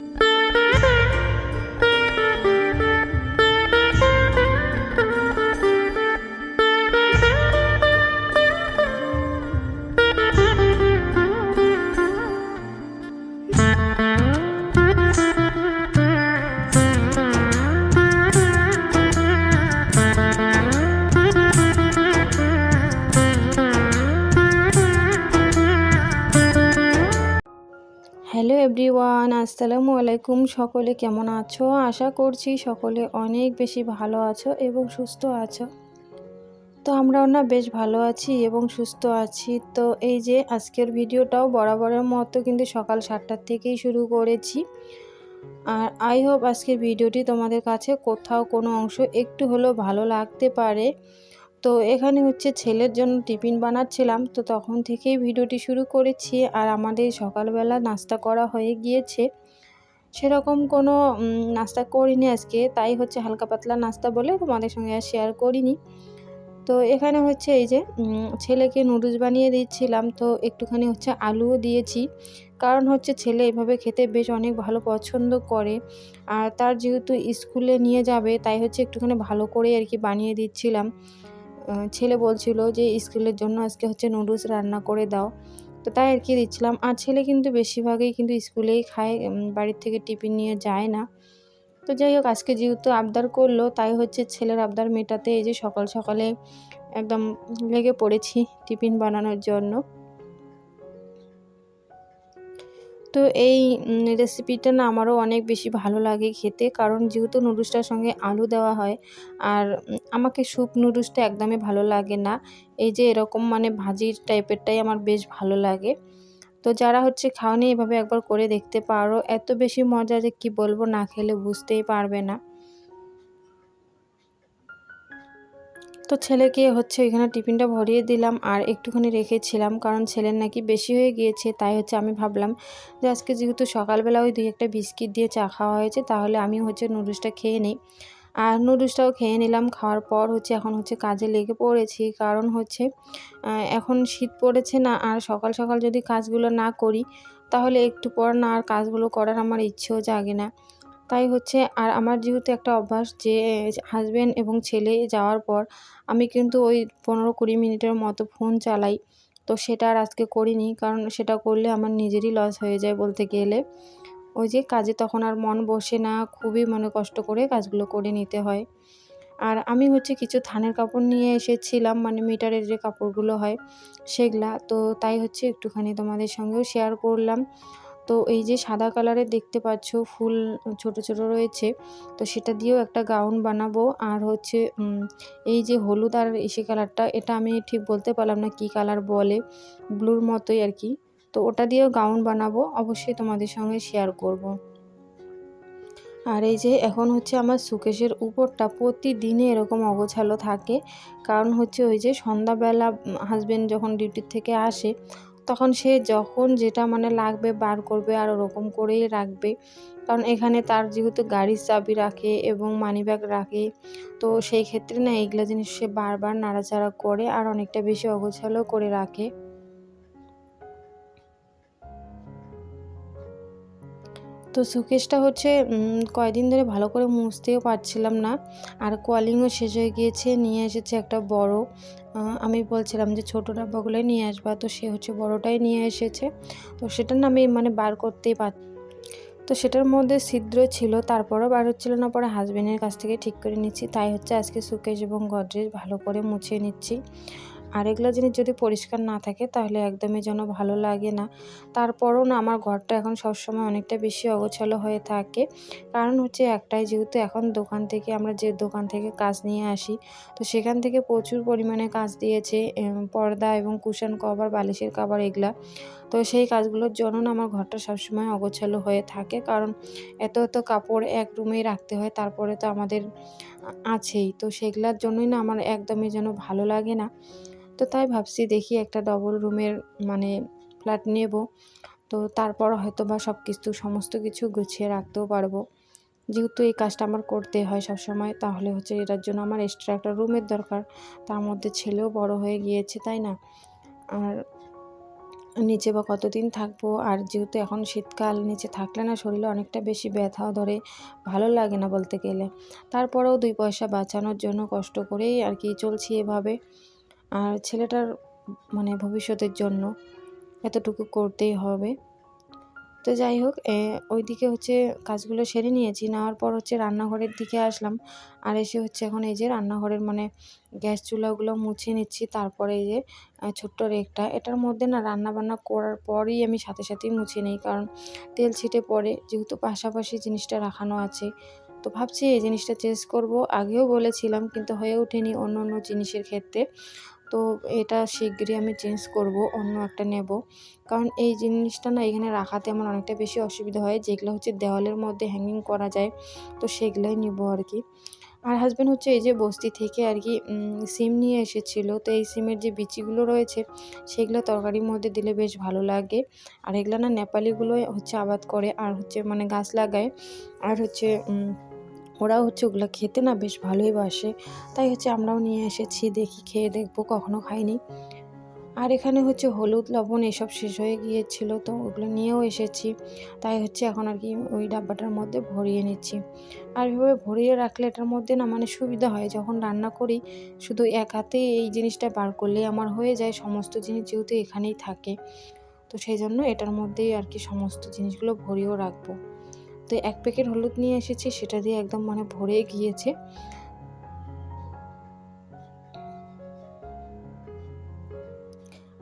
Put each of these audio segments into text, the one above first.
you hello everyone, আসসালামু আলাইকুম। সকলে কেমন আছো? আশা করছি সকলে অনেক বেশি ভালো আছো এবং সুস্থ আছো। তো আমরাও না বেশ ভালো আছি এবং সুস্থ আছি। তো এই যে আজকের ভিডিওটাও বরাবরের মতো কিন্তু সকাল সাতটার থেকেই শুরু করেছি। আর আই হোপ আজকের ভিডিওটি তোমাদের কাছে কোথাও কোনো অংশ একটু হলেও ভালো লাগতে পারে। তো এখানে হচ্ছে ছেলের জন্য টিফিন বানাচ্ছিলাম, তো তখন থেকেই ভিডিওটি শুরু করেছি। আর আমাদের সকালবেলা নাস্তা করা হয়ে গিয়েছে। সেরকম কোনো নাস্তা করিনি আজকে, তাই হচ্ছে হালকা পাতলা নাস্তা বলে তোমাদের সঙ্গে আর শেয়ার করিনি। তো এখানে হচ্ছে এই যে ছেলেকে নুডলস বানিয়ে দিচ্ছিলাম, তো একটুখানি হচ্ছে আলুও দিয়েছি। কারণ হচ্ছে ছেলে এভাবে খেতে বেশ অনেক ভালো পছন্দ করে। আর তার যেহেতু স্কুলে নিয়ে যাবে, তাই হচ্ছে একটুখানি ভালো করে আর কি বানিয়ে দিচ্ছিলাম। ছেলে বলছিল যে, স্কুলের জন্য আজকে হচ্ছে নুডলস রান্না করে দাও। তো তাই আর কি দিচ্ছিলাম। আর ছেলে কিন্তু বেশিরভাগই কিন্তু স্কুলেই খায় বাড়ির থেকে টিফিন নিয়ে যায় না। তো যাই হোক, আজকে যেহেতু আবদার করল, তাই হচ্ছে ছেলের আবদার মেটাতে এই যে সকাল সকালে একদম লেগে পড়েছি টিফিন বানানোর জন্য। তো এই রেসিপিটা না আমারও অনেক বেশি ভালো লাগে খেতে। কারণ যেহেতু নুডলসটার সঙ্গে আলু দেওয়া হয়, আর আমাকে স্যুপ নুডলসটা একদমই ভালো লাগে না। এই যে এরকম মানে ভাজির টাইপেরটাই আমার বেশ ভালো লাগে। তো যারা হচ্ছে খাওনি, এভাবে একবার করে দেখতে পারো। এত বেশি মজা যে কি বলব, না খেলে বুঝতেই পারবে না। তো ছেলেকে হচ্ছে এখানে টিফিনটা ভরিয়ে দিলাম আর একটুখানি রেখেছিলাম, কারণ ছেলের নাকি বেশি হয়ে গিয়েছে, তাই হচ্ছে আমি ভাবলাম যে আজকে যেহেতু সকালবেলা ওই দুই একটা বিস্কিট দিয়ে চা খাওয়া হয়েছে, তাহলে আমি হচ্ছে নুডলসটা খেয়ে নিই। আর নুডলসটাও খেয়ে নিলাম, খাওয়ার পর হচ্ছে এখন হচ্ছে কাজে লেগে পড়েছি, কারণ হচ্ছে এখন শীত পড়েছে না, আর সকাল সকাল যদি কাজগুলো না করি, তাহলে একটু পর না আর কাজগুলো করার আমার ইচ্ছেও জাগে না। তাই হচ্ছে, আর আমার যেহেতু একটা অভ্যাস যে হাজব্যান্ড এবং ছেলে যাওয়ার পর আমি কিন্তু ওই পনেরো কুড়ি মিনিটের মতো ফোন চালাই। তো সেটা আর আজকে করিনি, কারণ সেটা করলে আমার নিজেরই লস হয়ে যায় বলতে গেলে। ওই যে কাজে তখন আর মন বসে না, খুবই মনে কষ্ট করে কাজগুলো করে নিতে হয়। আর আমি হচ্ছে কিছু থানের কাপড় নিয়ে এসেছিলাম মানে মিটারের যে কাপড়গুলো হয় সেগুলা। তো তাই হচ্ছে একটুখানি তোমাদের সঙ্গেও শেয়ার করলাম। তো এই যে সাদা কালারের দেখতে পাচ্ছ, ফুল ছোট ছোট রয়েছে, তো সেটা দিয়েও একটা গাউন বানাবো। আর হচ্ছে এই যে হলুদ আর এসে কালারটা, এটা আমি ঠিক বলতে পারলাম না কি কালার বলে, ব্লুর মতোই আর কি। তো ওটা দিয়েও গাউন বানাবো, অবশ্যই তোমাদের সঙ্গে শেয়ার করব। আর এই যে এখন হচ্ছে আমার সুকেশের উপরটা প্রতিদিনে এরকম অগোছালো থাকে। কারণ হচ্ছে ওই যে সন্ধ্যাবেলা হাজব্যান্ড যখন ডিউটির থেকে আসে তখন সে যখন যেটা মানে লাগবে বার করবে আর ওরকম করেই রাখবে। কারণ এখানে তার যেহেতু গাড়ির চাবি রাখে এবং মানিব্যাগ রাখে, তো সেই ক্ষেত্রে না এইগুলো জিনিস সে বারবার নাড়াচাড়া করে আর অনেকটা বেশি অগোছালো করে রাখে। তো সুকেশটা হচ্ছে কয়দিন ধরে ভালো করে মুছতেও পারছিলাম না। আর কলিংও শেষ হয়ে গিয়েছে, নিয়ে এসেছে একটা বড়। আমি বলছিলাম যে ছোটো ডাব্বাগুলোই নিয়ে আসবা, তো সে হচ্ছে বড়টাই নিয়ে এসেছে। তো সেটা না আমি মানে বার করতেই পার, তো সেটার মধ্যে ছিদ্র ছিল, তারপরও বার হচ্ছিল না, পরে হাজবেন্ডের কাছ থেকে ঠিক করে নিচ্ছি। তাই হচ্ছে আজকে সুকেশ এবং গডরেজ ভালো করে মুছে নিচ্ছি। আর এগুলো জিনিস যদি পরিষ্কার না থাকে, তাহলে একদমই যেন ভালো লাগে না। তারপরও না, আমার ঘরটা এখন সবসময় অনেকটা বেশি অগোছালো হয়ে থাকে। কারণ হচ্ছে একটাই, যেহেতু এখন দোকান থেকে, আমরা যে দোকান থেকে কাজ নিয়ে আসি, তো সেখান থেকে প্রচুর পরিমাণে কাজ দিয়েছে পর্দা এবং কুশন কভার, বালিশের কভার, এগুলা। তো সেই কাজগুলোর জন্য না, আমার ঘরটা সবসময় অগোছালো হয়ে থাকে। কারণ এত এত কাপড় এক রুমেই রাখতে হয়, তারপরে তো আমাদের আছেই। তো সেগুলোর জন্যই না, আমার একদমই যেন ভালো লাগে না। তো তাই ভাবছি দেখি একটা ডবল রুমের মানে ফ্ল্যাট নেব। তো তারপর হয়তো বা সব কিছু সমস্ত কিছু গুছিয়ে রাখতেও পারব। যেহেতু এই কাজটা আমার করতে হয় সব সময় তাহলে হচ্ছে এটার জন্য আমার এক্সট্রা একটা রুমের দরকার। তার মধ্যে ছেলেও বড় হয়ে গিয়েছে, তাই না? আর নিচে বা কতদিন থাকব? আর যেহেতু এখন শীতকাল, নিচে থাকলে না শরীরে অনেকটা বেশি ব্যথাও ধরে, ভালো লাগে না বলতে গেলে। তারপরেও দুই পয়সা বাঁচানোর জন্য কষ্ট করেই আর কি চলছি এভাবে। আর ছেলেটার মানে ভবিষ্যতের জন্য এতটুকু করতেই হবে। তো যাই হোক ওইদিকে হচ্ছে কাজগুলো সেরে নিয়েছি, নেওয়ার পর হচ্ছে রান্নাঘরের দিকে আসলাম। আর এসে হচ্ছে এখন এই যে রান্নাঘরের মানে গ্যাস চুলাগুলো মুছে নিচ্ছি, তারপরে এই যে ছোট্ট রেকটা। এটার মধ্যে না রান্না বান্না করার পরই আমি সাথে সাথেই মুছে নিই, কারণ তেল ছিটে পড়ে, যেহেতু পাশাপাশি জিনিসটা রাখানো আছে। তো ভাবছি এই জিনিসটা চেঞ্জ করব। আগেও বলেছিলাম, কিন্তু হয়ে ওঠেনি অন্য অন্য জিনিসের ক্ষেত্রে। তো এটা শীঘ্রই আমি চেঞ্জ করব, অন্য একটা নেব। কারণ এই জিনিসটা না এখানে রাখাতে আমার অনেকটা বেশি অসুবিধা হয়, যেগুলো হচ্ছে দেওয়ালের মধ্যে হ্যাঙ্গিং করা যায়, তো সেগুলোই নেব আর কি। আর হাজব্যান্ড হচ্ছে এই যে বস্তি থেকে আর কি সিম নিয়ে এসেছিল, তো এই সিমের যে বিচিগুলো রয়েছে, সেগুলো তরকারির মধ্যে দিলে বেশ ভালো লাগে। আর এগুলো না নেপালিগুলো হচ্ছে আবাদ করে, আর হচ্ছে মানে গাছ লাগায়, আর হচ্ছে ওরাও হচ্ছে ওগুলো খেতে না বেশ ভালোই বাসে। তাই হচ্ছে আমরাও নিয়ে এসেছি, দেখি, খেয়ে দেখব, কখনো খাইনি। আর এখানে হচ্ছে হলুদ, লবণ এসব শেষ হয়ে গিয়েছিল, তো ওগুলো নিয়েও এসেছি। তাই হচ্ছে এখন আর কি ওই ডাব্বাটার মধ্যে ভরিয়ে নিচ্ছি। আর এভাবে ভরিয়ে রাখলে এটার মধ্যে না মানে সুবিধা হয়, যখন রান্না করি, শুধু এক হাতে এই জিনিসটা বার করলে আমার হয়ে যায়, সমস্ত জিনিস যেহেতু এখানেই থাকে। তো সেই জন্য এটার মধ্যেই আর কি সমস্ত জিনিসগুলো ভরিয়েও রাখব। তো এক প্যাকেট হলুদ নিয়ে এসেছি সেটা দিয়ে একদম মানে ভরে গিয়েছে।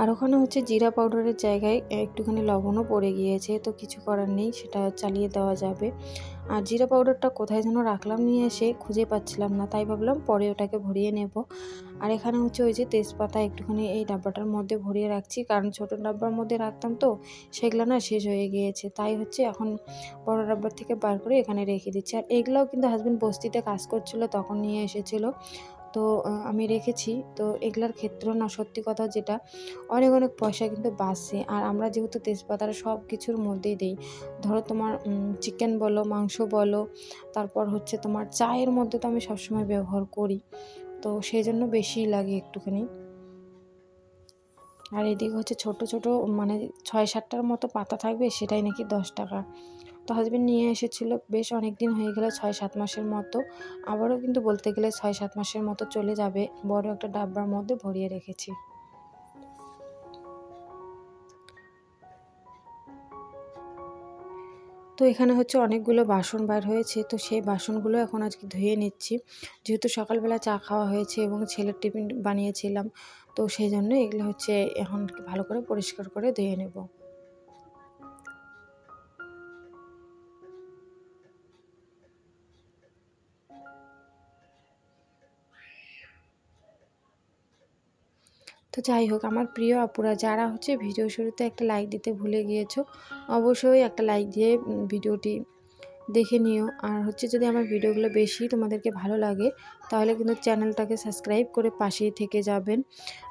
আর ওখানে হচ্ছে জিরা পাউডারের জায়গায় একটুখানি লবণও পড়ে গিয়েছে, তো কিছু করার নেই, সেটা চালিয়ে দেওয়া যাবে। আর জিরা পাউডারটা কোথায় যেন রাখলাম নিয়ে এসে খুঁজে পাচ্ছিলাম না, তাই ভাবলাম পরে ওটাকে ভরিয়ে নেব। আর এখানে হচ্ছে ওই যে তেজপাতা একটুখানি এই ডাব্বাটার মধ্যে ভরিয়ে রাখছি, কারণ ছোটো ডাব্বার মধ্যে রাখতাম তো, সেগুলো না শেষ হয়ে গিয়েছে, তাই হচ্ছে এখন বড় ডাব্বার থেকে বার করে এখানে রেখে দিচ্ছি। আর এগুলোও কিন্তু হাজব্যান্ড বস্তিতে কাজ করছিল, তখন নিয়ে এসেছিল। তো আমি রেখেছি। তো এগুলার ক্ষেত্রেও না, সত্যি কথা যেটা, অনেক অনেক পয়সা কিন্তু বাঁচছে। আর আমরা যেহেতু তেজপাতার সব কিছুর মধ্যেই দিই, ধরো তোমার চিকেন বলো, মাংস বলো, তারপর হচ্ছে তোমার চায়ের মধ্যে তো আমি সবসময় ব্যবহার করি। তো সেই জন্য বেশিই লাগে একটুখানি। আর এদিকে হচ্ছে ছোট ছোট মানে ছয়, সাতটার মতো পাতা থাকবে, সেটাই নাকি দশ টাকা। তো হাজব্যান্ড নিয়ে এসেছিল বেশ অনেক দিন হয়ে গেলো ছয় সাত মাসের মতো। আবারও কিন্তু বলতে গেলে ছয় সাত মাসের মতো চলে যাবে। বড় একটা ডাব্বার মধ্যে ভরিয়ে রেখেছি। তো এখানে হচ্ছে অনেকগুলো বাসন বার হয়েছে। তো সেই বাসনগুলো এখন আজকে ধুয়ে নিচ্ছি। যেহেতু সকালবেলা চা খাওয়া হয়েছে এবং ছেলের টিফিন বানিয়েছিলাম, তো সেই জন্য এগুলো হচ্ছে এখন ভালো করে পরিষ্কার করে ধুয়ে নেব। তো যাই হোক, আমার প্রিয় আপুরা, যারা হচ্ছে ভিডিও শুরুতে একটা লাইক দিতে ভুলে গিয়েছো, অবশ্যই একটা লাইক দিয়ে ভিডিওটি দেখে নিও। আর হচ্ছে যদি আমার ভিডিওগুলো বেশি তোমাদেরকে ভালো লাগে, তাহলে কিন্তু চ্যানেলটাকে সাবস্ক্রাইব করে পাশেই থেকে যাবেন।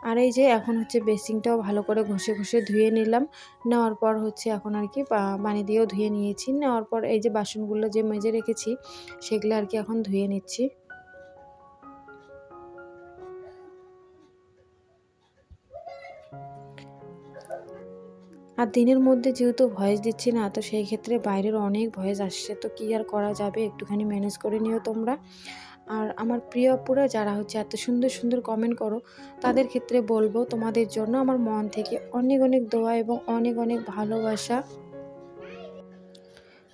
আর এই যে এখন হচ্ছে বেসিংটাও ভালো করে ঘষে ঘষে ধুয়ে নিলাম। নেওয়ার পর হচ্ছে এখন আর কি পানি দিয়েও ধুয়ে নিয়েছি। নেওয়ার পর এই যে বাসনগুলো যে মেজে রেখেছি, সেগুলো আর কি এখন ধুয়ে নিচ্ছি। আর দিনের মধ্যে যেহেতু ভয়েস দিচ্ছি না, তো সেই ক্ষেত্রে বাইরের অনেক ভয়েস আসছে। তো কী আর করা যাবে? একটুখানি ম্যানেজ করে নিও তোমরা। আর আমার প্রিয় আপুরা, যারা হচ্ছে এত সুন্দর সুন্দর কমেন্ট করো, তাদের ক্ষেত্রে বলব, তোমাদের জন্য আমার মন থেকে অনেক অনেক দোয়া এবং অনেক অনেক ভালোবাসা।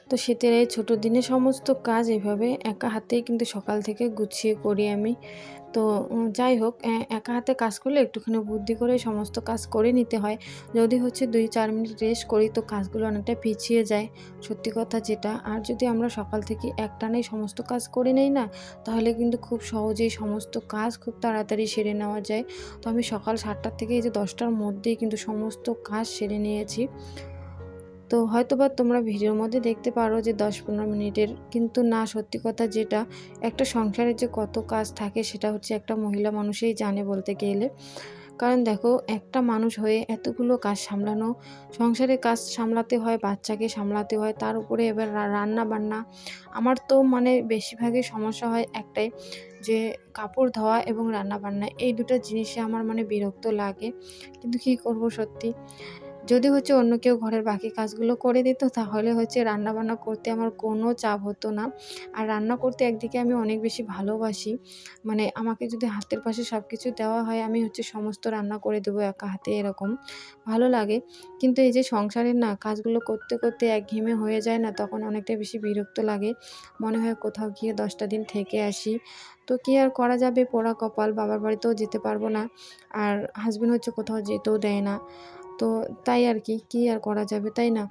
তো শীতের এই ছোটো দিনে সমস্ত কাজ এভাবে একা হাতেই কিন্তু সকাল থেকে গুছিয়ে করি আমি। তো যাই হোক একা হাতে কাজ করলে একটুখানি বুদ্ধি করে সমস্ত কাজ করে নিতে হয়। যদি হচ্ছে দুই, চার মিনিট রেস্ট করি তো কাজগুলো অনেকটা পিছিয়ে যায়, সত্যি কথা যেটা। আর যদি আমরা সকাল থেকে একটানেই সমস্ত কাজ করে নেই না, তাহলে কিন্তু খুব সহজেই সমস্ত কাজ খুব তাড়াতাড়ি সেরে নেওয়া যায়। তো আমি সকাল সাতটার থেকে এই যে দশটার মধ্যেই কিন্তু সমস্ত কাজ সেরে নিয়েছি। তো হয়তো বা তোমরা ভিডিওর মধ্যে দেখতে পারো যে দশ পনেরো মিনিটের কিন্তু না, সত্যি কথা যেটা একটা সংসারের যে কত কাজ থাকে সেটা হচ্ছে একটা মহিলা মানুষই জানে বলতে গেলে। কারণ দেখো, একটা মানুষ হয়ে এতগুলো কাজ সামলানো, সংসারে কাজ সামলাতে হয়, বাচ্চাকে সামলাতে হয়, তার উপরে এবার রান্না বান্না আমার তো মানে বেশিরভাগই সমস্যা হয় একটাই যে কাপড় ধোয়া এবং রান্না বান্না এই দুটো জিনিসে আমার মানে বিরক্ত লাগে। কিন্তু কী করব সত্যি? যদি হচ্ছে অন্য কেউ ঘরের বাকি কাজগুলো করে দিত, তাহলে হচ্ছে রান্নাবান্না করতে আমার কোনো চাপ হতো না। আর রান্না করতে একদিকে আমি অনেক বেশি ভালোবাসি মানে আমাকে যদি হাতের পাশে সব কিছু দেওয়া হয়, আমি হচ্ছে সমস্ত রান্না করে দেবো একা হাতে এরকম। ভালো লাগে। কিন্তু এই যে সংসারের না কাজগুলো করতে করতে একঘেয়েমে হয়ে যায় না, তখন অনেকটা বেশি বিরক্ত লাগে। মনে হয় কোথাও গিয়ে দশটা দিন থেকে আসি। তো কী আর করা যাবে পোড়া কপাল, বাবার বাড়িতেও যেতে পারব না। আর হাজব্যান্ড হচ্ছে কোথাও যেতেও দেয় না। তো তাই আর কি, কী আর করা যাবে তাই না?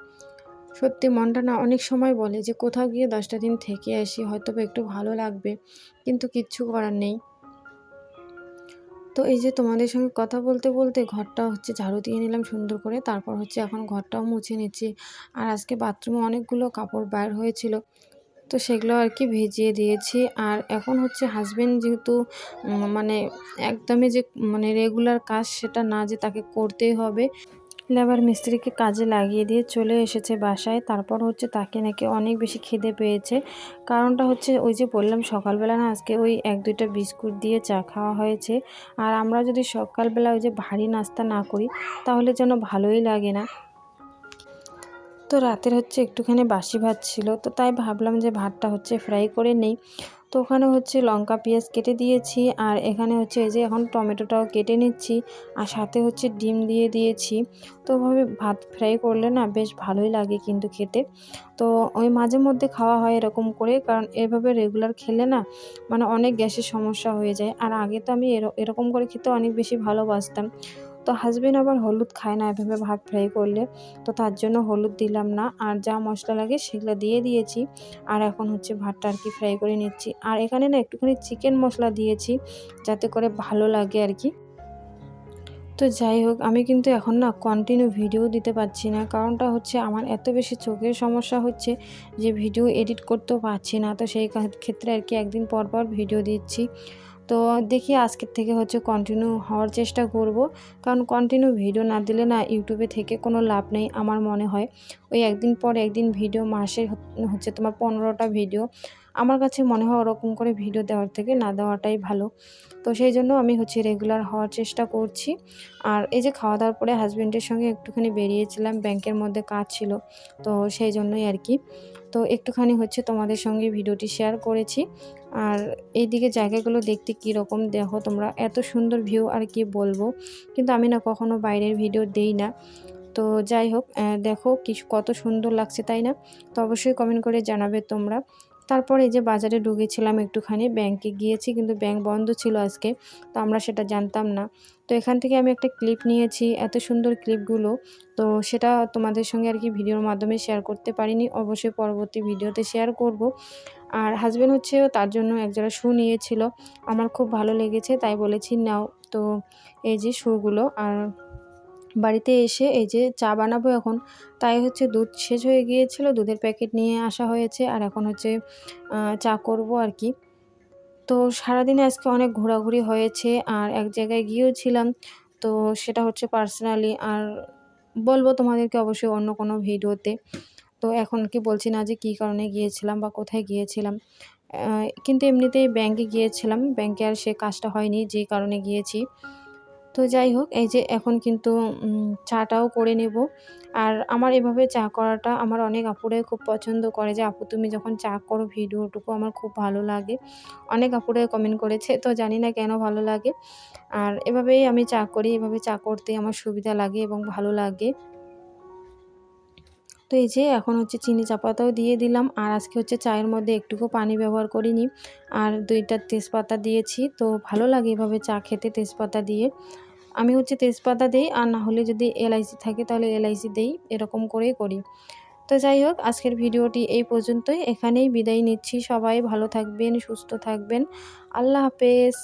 সত্যি মনটা না অনেক সময় বলে যে কোথাও গিয়ে দশটা দিন থেকে আসি, হয়তো একটু ভালো লাগবে, কিন্তু কিচ্ছু করার নেই। তো এই যে তোমাদের সঙ্গে কথা বলতে বলতে ঘরটা হচ্ছে ঝাড়ু দিয়ে নিলাম সুন্দর করে, তারপর হচ্ছে এখন ঘরটাও মুছে নিচ্ছি। আর আজকে বাথরুমে অনেকগুলো কাপড় বাইর হয়েছিল। তো সেগুলো আর কি ভেজিয়ে দিয়েছি। আর এখন হচ্ছে হাজব্যান্ড যেহেতু মানে একদমই যে মানে রেগুলার কাজ সেটা না যে তাকে করতেই হবে। লেবার মিস্ত্রিকে কাজে লাগিয়ে দিয়ে চলে এসেছে বাসায়। তারপর হচ্ছে তাকে নাকি অনেক বেশি খিদে পেয়েছে। কারণটা হচ্ছে ওই যে বললাম, সকালবেলা না আজকে ওই এক দুইটা বিস্কুট দিয়ে চা খাওয়া হয়েছে। আর আমরা যদি সকালবেলা ওই যে ভারী নাস্তা না করি, তাহলে যেন ভালোই লাগে না। তো রাতের হচ্ছে একটুখানি বাসি ভাত ছিল, তো তাই ভাবলাম যে ভাতটা হচ্ছে ফ্রাই করে নেই। তো ওখানে হচ্ছে লঙ্কা, পেঁয়াজ কেটে দিয়েছি, আর এখানে হচ্ছে এই যে এখন টমেটোটাও কেটে নিচ্ছি, আর সাথে হচ্ছে ডিম দিয়ে দিয়েছি। তো ওভাবে ভাত ফ্রাই করলে না বেশ ভালোই লাগে কিন্তু খেতে। তো ওই মাঝে মধ্যে খাওয়া হয় এরকম করে, কারণ এভাবে রেগুলার খেলে না মানে অনেক গ্যাসের সমস্যা হয়ে যায়। আর আগে তো আমি এরকম করে খেতে অনেক বেশি ভালোবাসতাম। তো হাজবেন্ড আবার হলুদ খায় না, এভাবে ভাত ফ্রাই করলে। তো তার জন্য হলুদ দিলাম না, আর যা মশলা লাগে সেগুলো দিয়ে দিয়েছি। আর এখন হচ্ছে ভাতটা আর কি ফ্রাই করে নিচ্ছি। আর এখানে না একটুখানি চিকেন মশলা দিয়েছি, যাতে করে ভালো লাগে আর কি। তো যাই হোক, আমি কিন্তু এখন না কন্টিনিউ ভিডিও দিতে পারছি না, কারণটা হচ্ছে আমার এত বেশি চোখের সমস্যা হচ্ছে যে ভিডিও এডিট করতেও পারছি না। তো সেই ক্ষেত্রে আর কি একদিন পর পর ভিডিও দিচ্ছি। তো দেখি আজকের থেকে হচ্ছে কন্টিনিউ হওয়ার চেষ্টা করব। কারণ কন্টিনিউ ভিডিও না দিলে না ইউটিউবে থেকে কোনো লাভ নেই আমার মনে হয়। ওই একদিন পর একদিন ভিডিও মাসে হচ্ছে তোমার পনেরোটা ভিডিও আমার কাছে মনে হয় ওরকম করে ভিডিও দেওয়ার থেকে না দেওয়াটাই ভালো। তো সেই জন্য আমি হচ্ছে রেগুলার হওয়ার চেষ্টা করছি। আর এই যে খাওয়া দাওয়ার পরে হাজব্যান্ডের সঙ্গে একটুখানি বেরিয়েছিলাম ব্যাংকের মধ্যে কাজ ছিল। তো সেই জন্যই আর কি। তো একটুখানি হচ্ছে তোমাদের সঙ্গে ভিডিওটি শেয়ার করেছি। আর এইদিকে জায়গাগুলো দেখতে কি রকম, দেখো তোমরা এত সুন্দর ভিউ আর কি বলব। কিন্তু আমি না কখনো বাইরের ভিডিও দেই না। তো যাই হোক দেখো কিছু কত সুন্দর লাগছে, তাই না? তো অবশ্যই কমেন্ট করে জানাবে তোমরা। তারপর যে বাজারে ঢুকেছিলাম একটুখানি ব্যাংকে গিয়েছি, কিন্তু ব্যাংক বন্ধ ছিল আজকে, তো আমরা সেটা জানতাম না। তো এখান থেকে আমি একটা ক্লিপ নিয়েছি, এত সুন্দর ক্লিপগুলো তো সেটা তোমাদের সঙ্গে আর কি ভিডিওর মাধ্যমে শেয়ার করতে পারিনি, অবশ্যই পরবর্তী ভিডিওতে শেয়ার করব। আর হাজব্যান্ড হচ্ছে তার জন্য এক একজোড়া শু নিয়েছিল, আমার খুব ভালো লেগেছে, তাই বলেছি নাও। তো এই যে শুগুলো আর বাড়িতে এসে এই যে চা বানাবো এখন, তাই হচ্ছে দুধ শেষ হয়ে গিয়েছিল, দুধের প্যাকেট নিয়ে আসা হয়েছে, আর এখন হচ্ছে চা করব আর কি। তো সারাদিনে আজকে অনেক ঘোরাঘুরি হয়েছে, আর এক জায়গায় গিয়েও ছিলাম তো সেটা হচ্ছে পার্সোনালি, আর বলব তোমাদেরকে অবশ্যই অন্য কোনো ভিডিওতে। তো এখন কি বলছি না যে কী কারণে গিয়েছিলাম বা কোথায় গিয়েছিলাম কিন্তু এমনিতেই ব্যাংকে গিয়েছিলাম ব্যাংকে আর সে কাজটা হয়নি, যে কারণে গিয়েছি। তো যাই হোক, এই যে এখন কিন্তু চাটাও করে নেব। আর আমার এভাবে চা করাটা আমার অনেক আপুরাই খুব পছন্দ করে যে, আপু, তুমি যখন চা করো ভিডিওটুকু আমার খুব ভালো লাগে। অনেক আপুরাই কমেন্ট করেছে, তো জানি না কেন ভালো লাগে। আর এভাবেই আমি চা করি, এভাবে চা করতে আমার সুবিধা লাগে এবং ভালো লাগে। তো এই যে এখন হচ্ছে চিনি চাপাতাও দিয়ে দিলাম। আর আজকে হচ্ছে চায়ের মধ্যে একটুকু পানি ব্যবহার করিনি। আর দুইটা তেজপাতা দিয়েছি। তো ভালো লাগে এভাবে চা খেতে তেজপাতা দিয়ে। আমি হচ্ছে তেজপাতা দিই আর না হলে যদি এলআইসি থাকে তাহলে এলআইসি দেই। এরকম করেই করি। তো যাই হোক, আজকের ভিডিওটি এই পর্যন্তই। এখানেই বিদায় নিচ্ছি সবাই। ভালো থাকবেন, সুস্থ থাকবেন। আল্লাহ হাফেজ।